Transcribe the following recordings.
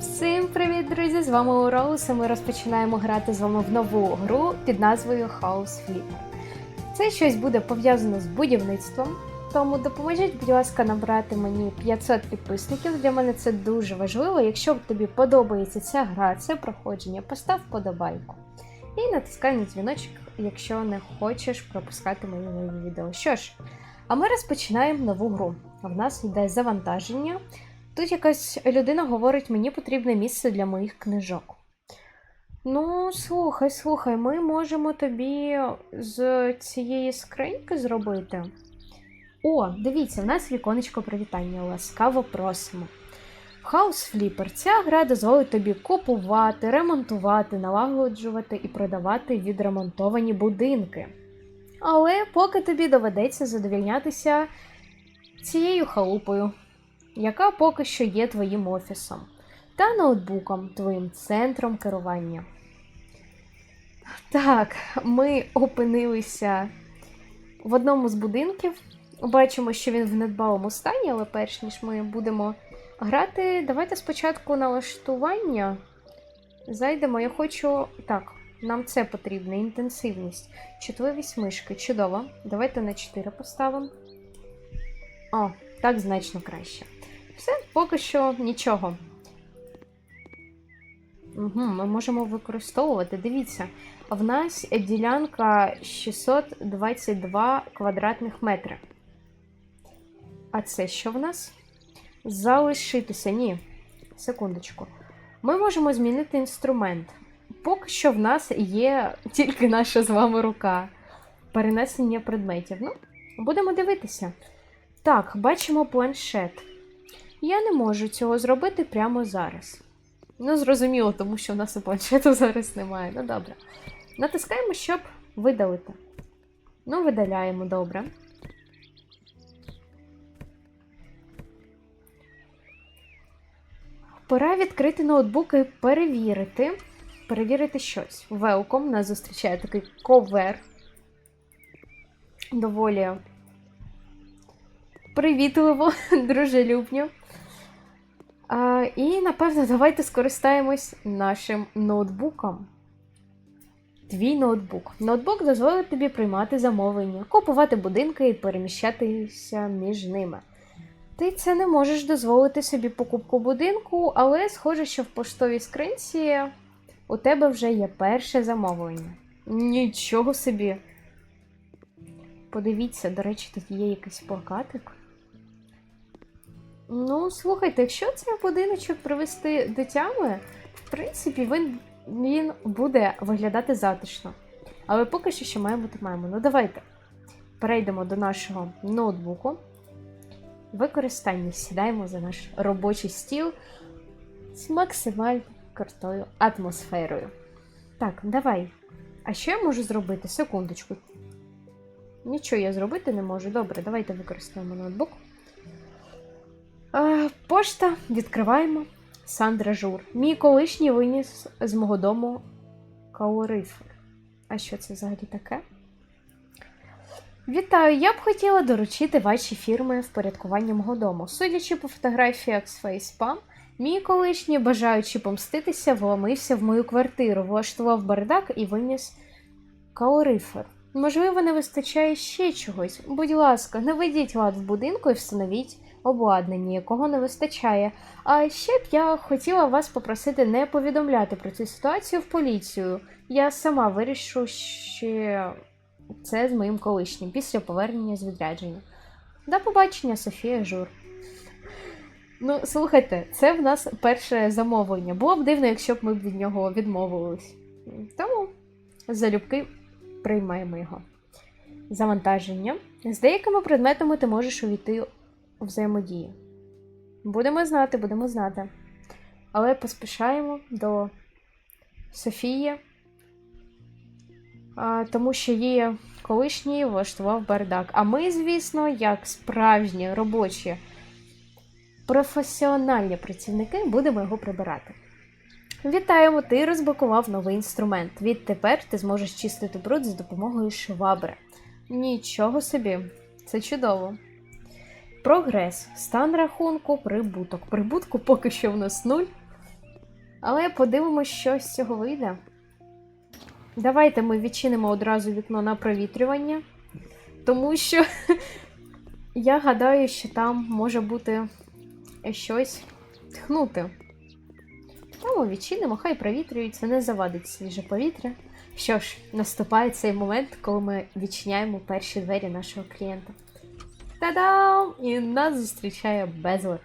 Всім привіт, друзі! З вами Уроус, і ми розпочинаємо грати з вами в нову гру під назвою House Flipper. Це щось буде пов'язано з будівництвом, тому допоможіть, будь ласка, набрати мені 500 підписників. Для мене це дуже важливо. Якщо тобі подобається ця гра, це проходження, постав подобайку. І натискай на дзвіночок, якщо не хочеш пропускати мої нові відео. Що ж, а ми розпочинаємо нову гру. В нас йде завантаження. Тут якась людина говорить, мені потрібне місце для моїх книжок. Ну, слухай, слухай, ми можемо тобі з цієї скриньки зробити. О, дивіться, в нас віконечко привітання. Ласкаво просимо. House Flipper. Ця гра дозволить тобі купувати, ремонтувати, налагоджувати і продавати відремонтовані будинки. Але поки тобі доведеться задовільнятися цією халупою яка поки що є твоїм офісом, та ноутбуком, твоїм центром керування. Так, ми опинилися в одному з будинків. Бачимо, що він в недбалому стані, але перш ніж ми будемо грати, давайте спочатку налаштування. Зайдемо. Я хочу. Так, нам це потрібно, інтенсивність. Чутливість мишки. Чудово. Давайте на 4 поставимо. О, так значно краще. Все, поки що нічого. Угу, Ми можемо використовувати. Дивіться, в нас ділянка 622 квадратних метри. А це що в нас? Залишитися. Ні. Секундочку. Ми можемо змінити інструмент. Поки що в нас є тільки наша з вами рука. Перенесення предметів. Ну, будемо дивитися. Так, бачимо планшет. Я не можу цього зробити прямо зараз. Ну, зрозуміло, тому що в нас і планшету зараз немає. Ну, добре. Натискаємо, щоб видалити. Ну, видаляємо, добре. Пора відкрити ноутбук і перевірити. Перевірити щось. Велком нас зустрічає такий ковер. Доволі привітливо, дружелюбно. А, І, напевно, давайте скористаємось нашим ноутбуком. Твій ноутбук. Ноутбук дозволить тобі приймати замовлення, купувати будинки і переміщатися між ними. Ти це не можеш дозволити собі покупку будинку, але схоже, що в поштовій скринці у тебе вже є перше замовлення. Нічого собі. Подивіться, до речі, тут є якийсь плакатик. Ну, слухайте, якщо цей будиночок привести до тями, в принципі, він, він буде виглядати затишно. Але поки що що має бути маємо. Ну, давайте перейдемо до нашого ноутбуку. Використання сідаємо за наш робочий стіл з максимально крутою атмосферою. Так, давай. А що я можу зробити? Секундочку. Нічого я зробити не можу. Добре, давайте використаємо ноутбук. Пошта відкриваємо. Сандра Жур. Мій колишній виніс з мого дому каурифер. А що це взагалі таке? Вітаю! Я б хотіла доручити ваші фірми впорядкування мого дому. Судячи по фотографіях з фейспам, мій колишній, бажаючи помститися, вломився в мою квартиру, влаштував бардак і виніс каурифер. Можливо, не вистачає ще чогось. Будь ласка, наведіть лад в будинку і встановіть обладнання, якого не вистачає. А ще б я хотіла вас попросити не повідомляти про цю ситуацію в поліцію. Я сама вирішу ще це з моїм колишнім після повернення з відрядження. До побачення, Софія Жур. Ну, слухайте, це в нас перше замовлення. Було б дивно, якщо б ми від нього відмовились. Тому залюбки приймаємо його. Завантаження. З деякими предметами ти можеш увійти у взаємодію. Будемо знати, будемо знати. Але поспішаємо до Софії, тому що її колишній влаштував бардак. А ми, звісно, як справжні робочі професіональні працівники, будемо його прибирати. Вітаємо! Ти розблокував новий інструмент. Відтепер ти зможеш чистити бруд за допомогою швабри. Нічого собі, це чудово. Прогрес. Стан рахунку, прибуток. Прибутку поки що в нас нуль. Але подивимось, що з цього вийде. Давайте ми відчинимо одразу вікно на провітрювання, тому що я гадаю, що там може бути щось тхнути. Тому відчинимо, хай провітрюється, не завадить свіже повітря. Що ж, наступає цей момент, коли ми відчиняємо перші двері нашого клієнта. Та-дам! І нас зустрічає безлад.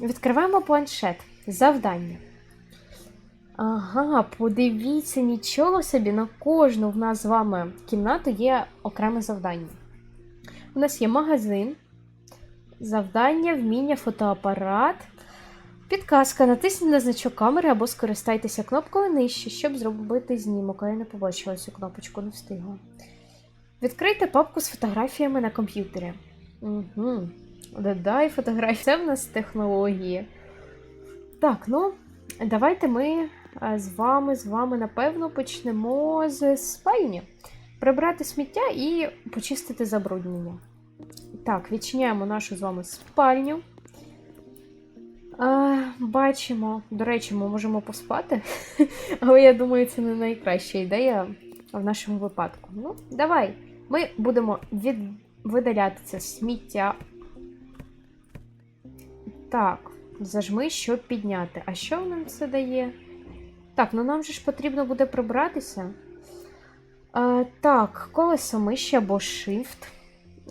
Відкриваємо планшет. Завдання. Ага, подивіться, нічого собі, на кожну в нас з вами кімнату є окреме завдання. У нас є магазин, завдання, вміння, фотоапарат. Підказка. Натисніть на значок камери або скористайтеся кнопкою нижче, щоб зробити знімок. Я не побачила цю кнопочку, не встигла. Відкрийте папку з фотографіями на комп'ютері. Угу. Додай фотографії. Це в нас технології. Так, ну, давайте ми з вами, з вами, напевно, почнемо з спальні. Прибрати сміття і почистити забруднення. Так, відчиняємо нашу з вами спальню. А, бачимо, до речі, ми можемо поспати, але я думаю, це не найкраща ідея в нашому випадку. Ну, давай. Ми будемо від... видаляти це сміття. Так, зажми, щоб підняти. А що нам це дає? Так, ну нам же ж потрібно буде прибратися. А, так, колесо миші або Shift.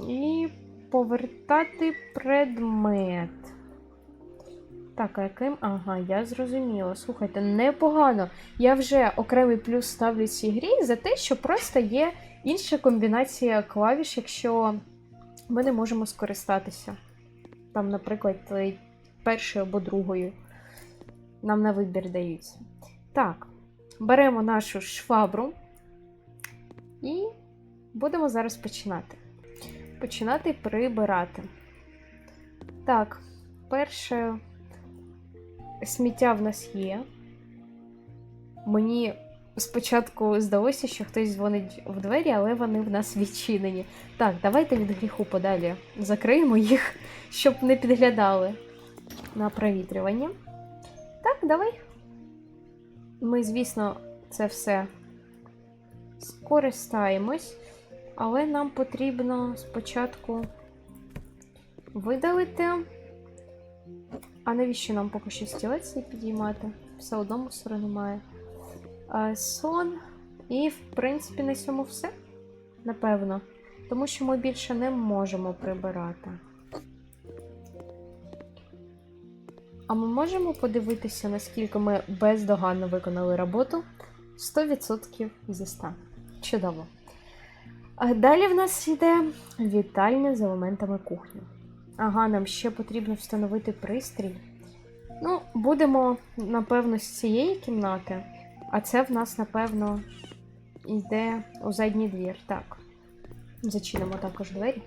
І повертати предмет. Так, а яким? Ага, я зрозуміла. Слухайте, непогано. Я вже окремий плюс ставлю цій грі за те, що просто є інша комбінація клавіш, якщо ми не можемо скористатися. Там, наприклад, е, першою або другою. Нам на вибір даються. Так, беремо нашу швабру і будемо зараз починати. Починати прибирати. Так, перше сміття в нас є. Мені спочатку здалося, що хтось дзвонить в двері, але вони в нас відчинені. Так, давайте від гріху подалі закриємо їх, щоб не підглядали на провітрювання. Так, давай. Ми, звісно, це все скористаємось, але нам потрібно спочатку видалити. А навіщо нам поки що стілець цей підіймати? Все одно мусору немає. А, сон. І, в принципі, на цьому все. Напевно. Тому що ми більше не можемо прибирати. А ми можемо подивитися, наскільки ми бездоганно виконали роботу 100% зі 100. Чудово. Далі в нас йде вітальня з елементами кухні. Ага, нам ще потрібно встановити пристрій. Ну, будемо, напевно, з цієї кімнати, а це в нас, напевно, йде у задній двір. Так. Зачинимо також двері.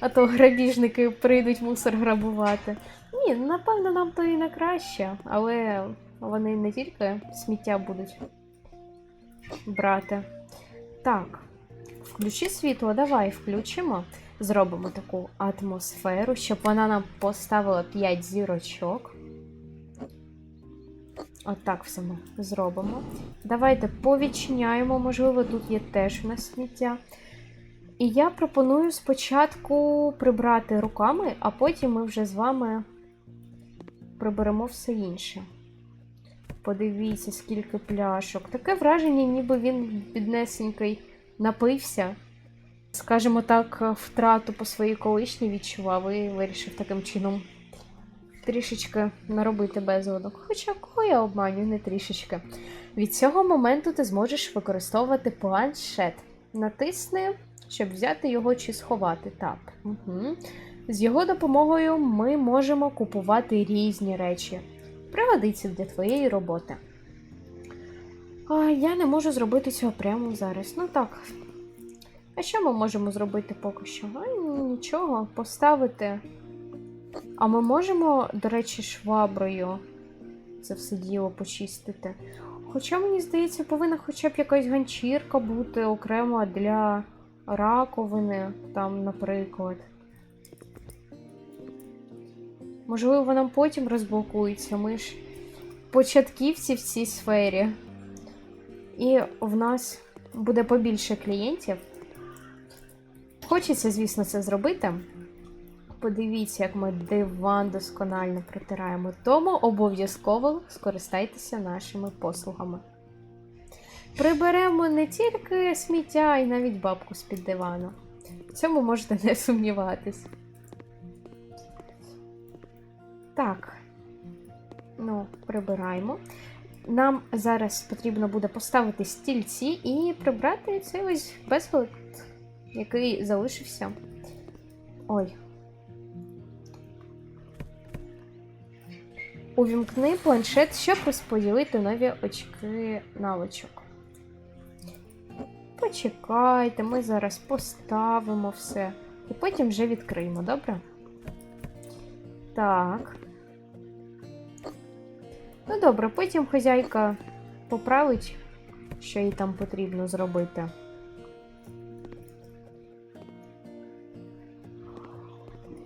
А то грабіжники прийдуть мусор грабувати. Ні, напевно, нам то і не краще, але вони не тільки сміття будуть брати. Так, включи світло, давай включимо. Зробимо таку атмосферу, щоб вона нам поставила 5 зірочок. Отак все ми зробимо. Давайте повідчиняємо, можливо, тут є теж в нас сміття. І я пропоную спочатку прибрати руками, а потім ми вже з вами приберемо все інше. Подивіться, скільки пляшок. Таке враження, ніби він біднесенький напився. Скажімо так, втрату по своїй колишній відчував і вирішив таким чином трішечки наробити безладок. Хоча кого я обманю, не трішечки. Від цього моменту ти зможеш використовувати планшет. Натисни, щоб взяти його чи сховати. Так. Угу. З його допомогою ми можемо купувати різні речі. Пригодиться для твоєї роботи. А, я не можу зробити цього прямо зараз. Ну так. А що ми можемо зробити поки що? А, нічого, поставити. А ми можемо, до речі, шваброю це все діло почистити. Хоча, мені здається, повинна хоча б якась ганчірка бути окремо для раковини, там, наприклад. Можливо, нам потім розблокується. Ми ж початківці в цій сфері. І в нас буде побільше клієнтів. Хочеться, звісно, це зробити. Подивіться, як ми диван досконально протираємо. Тому обов'язково скористайтеся нашими послугами. Приберемо не тільки сміття, а й навіть бабку з-під дивану. В цьому можете не сумніватись. Так. Ну, прибираємо. Нам зараз потрібно буде поставити стільці і прибрати цей ось безлад, який залишився. Ой. Увімкни планшет, щоб розподілити нові очки навичок. Почекайте, ми зараз поставимо все. І потім вже відкриємо, добре? Так. Ну добре, потім хазяйка поправить, що їй там потрібно зробити.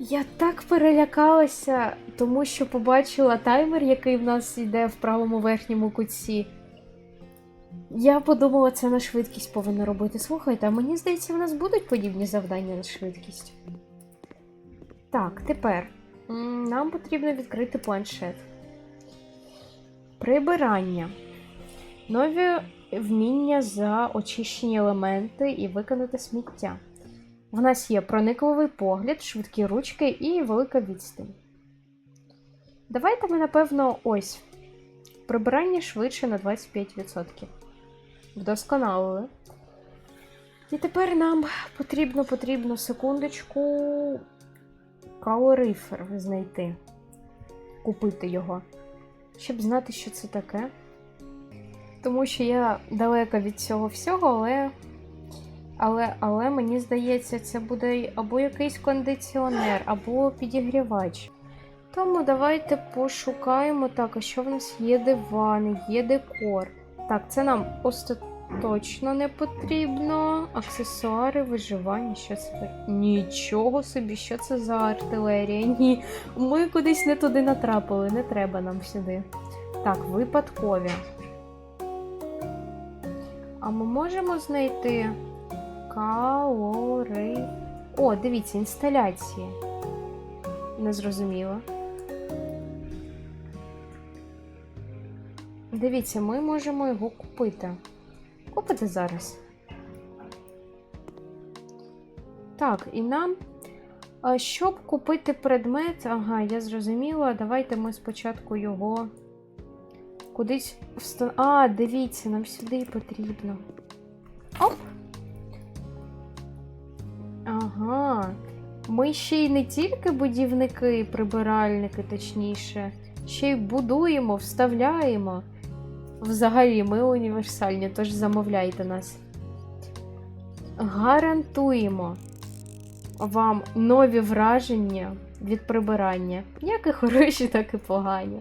Я так перелякалася, тому що побачила таймер, який в нас йде в правому верхньому кутці. Я подумала, це на швидкість повинна робити. Слухайте, а мені здається, в нас будуть подібні завдання на швидкість. Так, тепер нам потрібно відкрити планшет. Прибирання. Нові вміння за очищені елементи і виконати сміття. В нас є проникливий погляд, швидкі ручки і велика відстань. Давайте ми, напевно, ось. Прибирання швидше на 25%. Вдосконалили. І тепер нам потрібно потрібно секундочку калорифер знайти. Купити його. Щоб знати, що це таке. Тому що я далека від цього всього, але. Але, але мені здається, це буде або якийсь кондиціонер, або підігрівач. Тому давайте пошукаємо так, а що в нас є дивани, є декор. Так, це нам остаточно не потрібно. Аксесуари, виживання, що це? Нічого собі, що це за артилерія? Ні, ми кудись не туди натрапили, не треба нам сюди. Так, випадкові. А ми можемо знайти калори. О, дивіться, інсталяції. Не зрозуміло. Дивіться, ми можемо його купити. Купити зараз. Так, і нам. Щоб купити предмет, ага, я зрозуміла. Давайте ми спочатку його кудись встан... А, дивіться, нам сюди потрібно. Оп! Ага. Ми ще й не тільки будівники, прибиральники, точніше, ще й будуємо, вставляємо. Взагалі, ми універсальні, тож замовляйте нас. Гарантуємо вам нові враження від прибирання. Як і хороші, так і погані.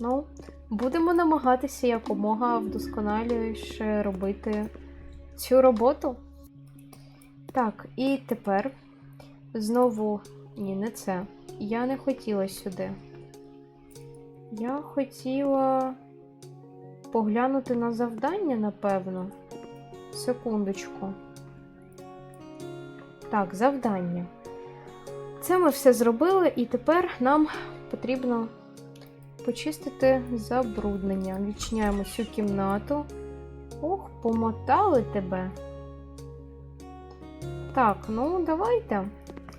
Ну, будемо намагатися якомога вдосконаліше робити цю роботу. Так, і тепер знову. Ні, не це. Я не хотіла сюди. Я хотіла поглянути на завдання, напевно. Секундочку. Так, завдання. Це ми все зробили, і тепер нам потрібно почистити забруднення. Відчиняємо цю кімнату. Ох, помотали тебе. Так, ну давайте.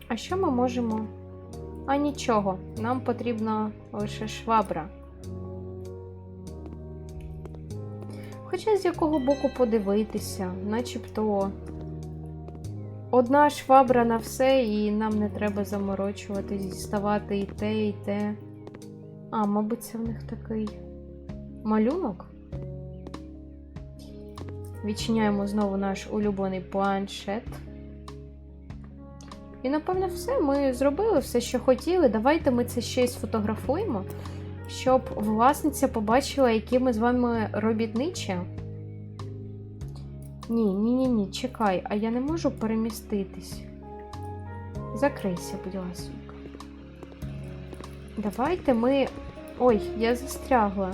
А що ми можемо? А нічого, нам потрібна лише швабра. Хоча з якого боку подивитися, начебто одна швабра на все, і нам не треба заморочуватись, діставати і те, і те. А, мабуть, це в них такий малюнок. Відчиняємо знову наш улюблений планшет. І, напевно, все. Ми зробили все, що хотіли. Давайте ми це ще й сфотографуємо, щоб власниця побачила, які ми з вами робітничі. Ні, ні, ні, ні, чекай, а я не можу переміститись. Закрийся, будь ласка. Давайте ми. Ой, я застрягла.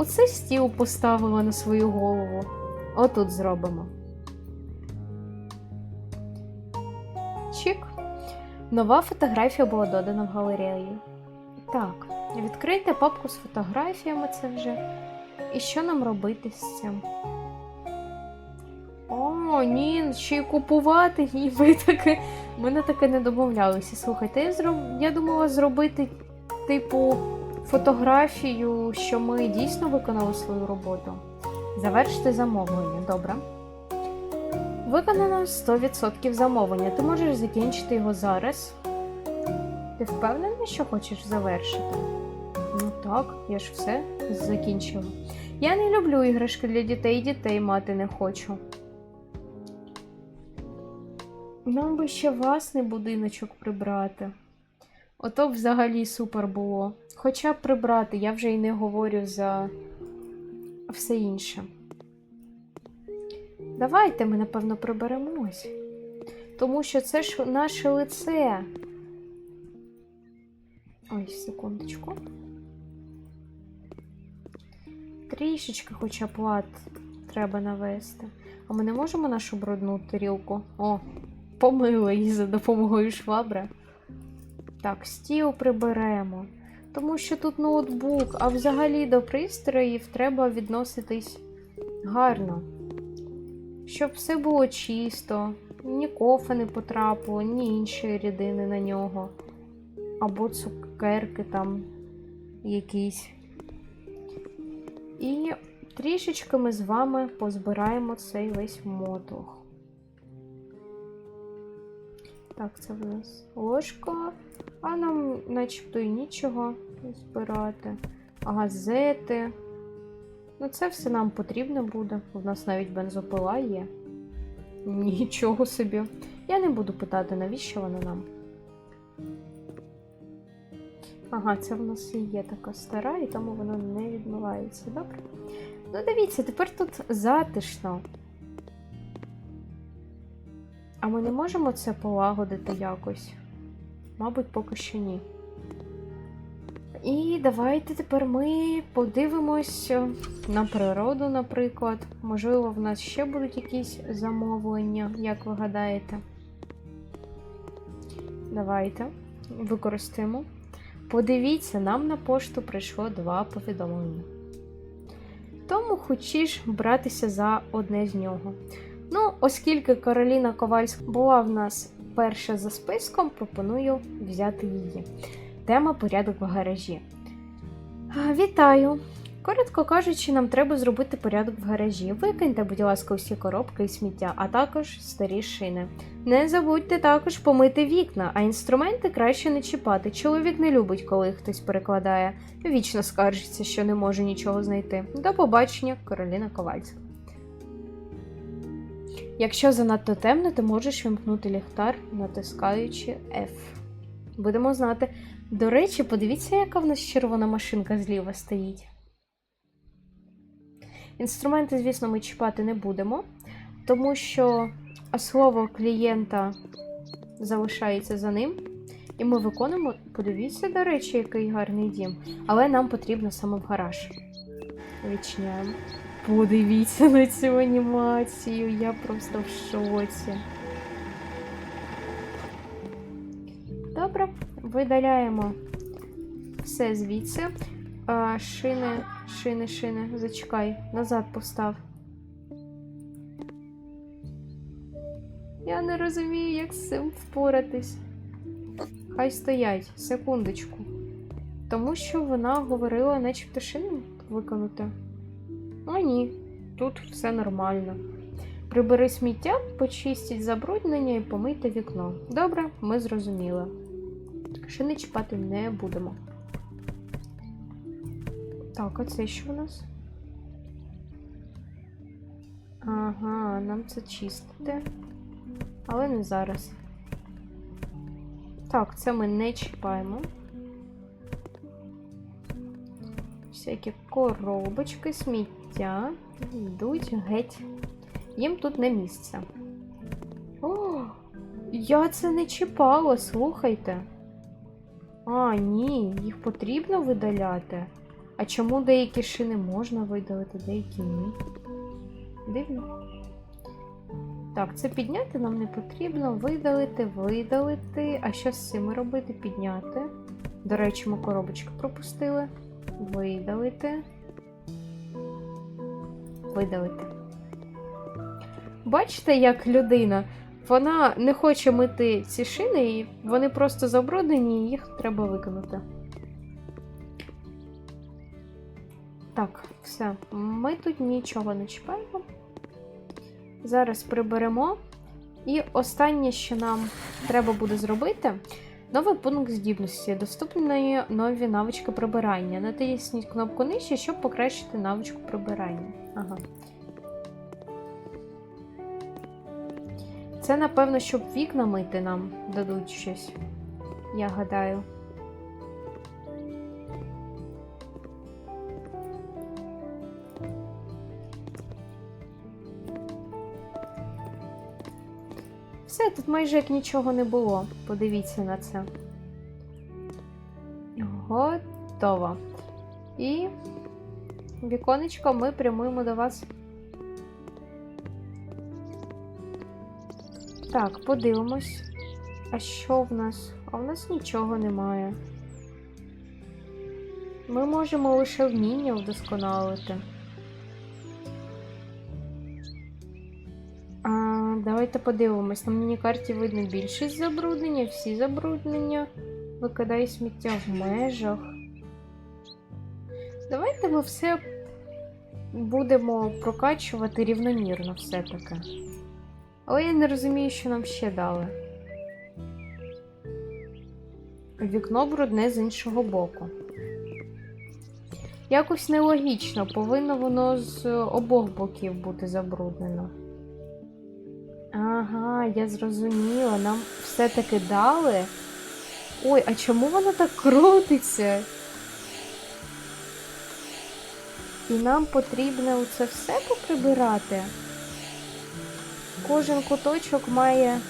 Оце стіл поставила на свою голову. Отут зробимо. Чик. Нова фотографія була додана в галерею. Так, відкрийте папку з фотографіями це вже. І що нам робити з цим? О, ні, ще й купувати, ні, ви таке. Ми на таке не домовлялися. Слухайте, я, зроб... я думала зробити, типу, фотографію, що ми дійсно виконали свою роботу. Завершити замовлення, добре. Виконано 100% замовлення. Ти можеш закінчити його зараз. Ти впевнений, що хочеш завершити? Ну так, я ж все закінчила. Я не люблю іграшки для дітей, дітей мати не хочу. Нам би ще власний будиночок прибрати. Ото взагалі супер було. Хоча б прибрати, я вже й не говорю за все інше. Давайте ми, напевно, приберемось. Тому що це ж наше лице. Ой, секундочку. Трішечки хоча б лад треба навести. А ми не можемо нашу брудну тарілку? О, помили її за допомогою швабри. Так, стіл приберемо. Тому що тут ноутбук, а взагалі до пристроїв треба відноситись гарно. Щоб все було чисто, ні кофе не потрапило, ні інші рідини на нього. Або цукерки там якісь. І трішечки ми з вами позбираємо цей весь мотлох. Так, це в нас ложка, а нам начебто і нічого збирати. Газети. Ну, це все нам потрібно буде. У нас навіть бензопила є. Нічого собі. Я не буду питати, навіщо вона нам. Ага, це в нас і є така стара, і тому вона не відмивається. Добре? Ну, дивіться, тепер тут затишно. А ми не можемо це полагодити якось? Мабуть, поки що ні. І давайте тепер ми подивимось на природу, наприклад. Можливо, в нас ще будуть якісь замовлення, як ви гадаєте. Давайте використаємо. Подивіться, нам на пошту прийшло два повідомлення. Тому хочеш братися за одне з нього. Ну, оскільки Кароліна Ковальська була в нас перша за списком, пропоную взяти її. Тема порядок в гаражі. Вітаю! Коротко кажучи, нам треба зробити порядок в гаражі. Викиньте, будь ласка, усі коробки і сміття, а також старі шини. Не забудьте також помити вікна, а інструменти краще не чіпати. Чоловік не любить, коли хтось перекладає. Вічно скаржиться, що не може нічого знайти. До побачення, Кароліна Ковальська. Якщо занадто темно, ти можеш вимкнути ліхтар, натискаючи F. Будемо знати. До речі, подивіться, яка в нас червона машинка зліва стоїть. Інструменти, звісно, ми чіпати не будемо, тому що слово клієнта залишається за ним. І ми виконуємо. Подивіться, до речі, який гарний дім. Але нам потрібно саме в гараж. Відчиняємо. Подивіться на цю анімацію, я просто в шоці. Добре, видаляємо все звідси. А, шини, шини, шини. Зачекай, назад постав. Я не розумію, як з цим впоратись. Хай стоять, секундочку. Тому що вона говорила, начебто шини виконати. А ні, тут все нормально. Прибери сміття, почистіть забруднення і помийте вікно. Добре, ми зрозуміли. Шини чіпати не будемо. Так, а це що у нас? Ага, нам це чистити. Але не зараз. Так, це ми не чіпаємо. Всякі коробочки, сміття йдуть геть. Їм тут не місце. О, Я це не чіпала, слухайте. А, ні, їх потрібно видаляти. А чому деякі шини можна видалити, деякі ні? Дивно. Так, це підняти нам не потрібно. Видалити, видалити. А що з цими робити? Підняти. До речі, ми коробочки пропустили. Видалити. Видалити. Бачите, як людина? Вона не хоче мити ці шини, і вони просто забруднені, і їх треба викинути. Так, все. Ми тут нічого не чіпаємо. Зараз приберемо. І останнє, що нам треба буде зробити, новий пункт здібності. Доступні нові навички прибирання. Натисніть кнопку нижче, щоб покращити навичку прибирання. Ага. Це, напевно, щоб вікна мити нам дадуть щось. Я гадаю. Все, тут майже як нічого не було. Подивіться на це. Готово. І віконечко ми прямуємо до вас. Так, подивимось. А що в нас? А в нас нічого немає. Ми можемо лише вміння вдосконалити. Давайте подивимось. На міні-карті видно більшість забруднення, всі забруднення. Викидай сміття в межах. Давайте ми все будемо прокачувати рівномірно все-таки. Але я не розумію, що нам ще дали. Вікно брудне з іншого боку. Якось нелогічно, повинно воно з обох боків бути забруднено. Ага, я зрозуміла, нам все-таки дали. Ой, а чому воно так крутиться? І нам потрібно це все поприбирати. Кожен куточок має.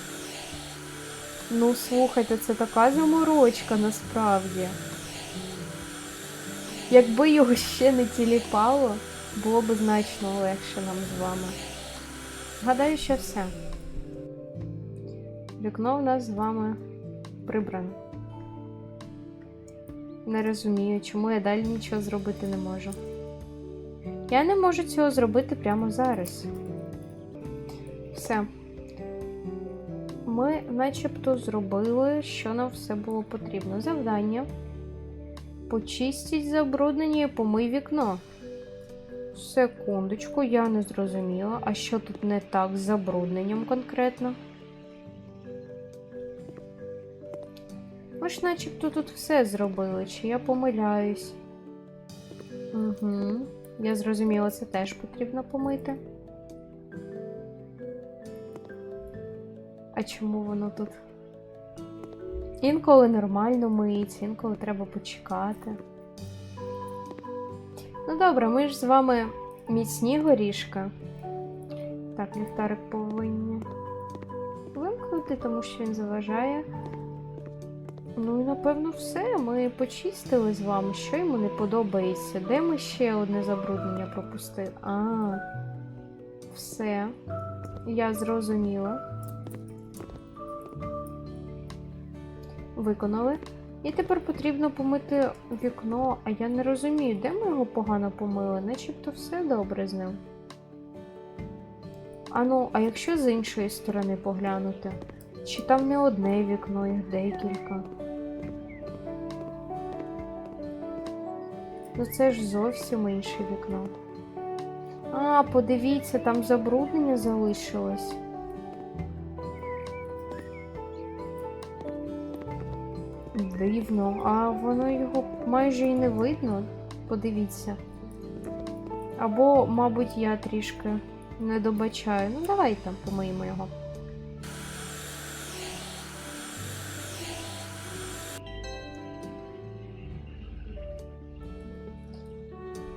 Ну, слухайте, це така заморочка насправді. Якби його ще не тіліпало, було б значно легше нам з вами. Гадаю, що все. Вікно в нас з вами прибрано. Не розумію, чому я далі нічого зробити не можу. Я не можу цього зробити прямо зараз. Все. Ми начебто зробили, що нам все було потрібно. Завдання. Почистіть забруднення і помий вікно. Секундочку, я не зрозуміла. А що тут не так з забрудненням конкретно? Ми ж начебто тут все зробили, чи я помиляюсь? Угу. Я зрозуміла, це теж потрібно помити. А чому воно тут? Інколи нормально миється, інколи треба почекати. Ну добре, ми ж з вами міцні горішка. Так, ліхтарик повинні вимкнути, тому що він заважає. Ну і напевно все. Ми почистили з вами, що йому не подобається. Де ми ще одне забруднення пропустили? А, все. Я зрозуміла. Виконали. І тепер потрібно помити вікно, а я не розумію, де ми його погано помили, начебто все добре з ним. А ну, а якщо з іншої сторони поглянути? Чи там не одне вікно, їх декілька? Ну це ж зовсім інше вікно. А, подивіться, там забруднення залишилось. Дивно, а воно його майже і не видно. Подивіться. Або, мабуть, я трішки не добачаю. Ну, давайте помиємо його.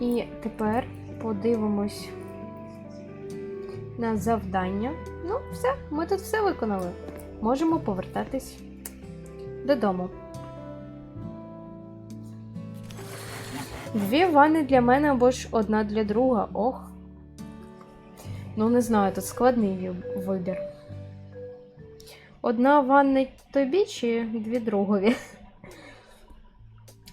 І тепер подивимось на завдання. Ну, все, ми тут все виконали. можемо повертатись додому. Дві ванни для мене або ж одна для друга. Ох. Ну, не знаю, тут складний вибір. Одна ванна тобі чи дві другові?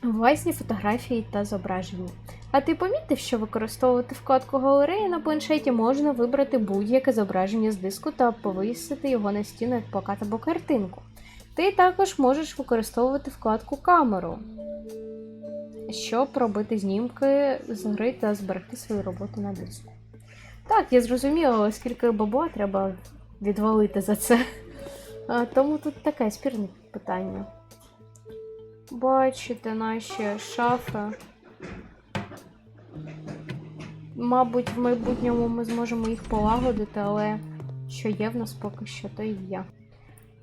Власні фотографії та зображення. А ти помітив, що використовувати вкладку галереї на планшеті можна вибрати будь-яке зображення з диску та повісити його на стіну як плакат або картинку. Ти також можеш використовувати вкладку камеру, щоб робити знімки з гри та зберегти свою роботу на диску. Так, я зрозуміла, скільки бабла треба відвалити за це. А, тому тут таке спірне питання. Бачите наші шафи. Мабуть, в майбутньому ми зможемо їх полагодити, але що є в нас поки що, то і є.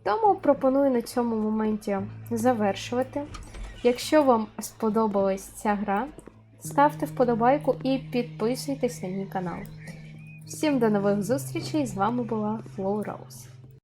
Тому пропоную на цьому моменті завершувати. Якщо вам сподобалась ця гра, ставте вподобайку і підписуйтесь на мій канал. Всім до нових зустрічей! З вами була Флоу Роуз.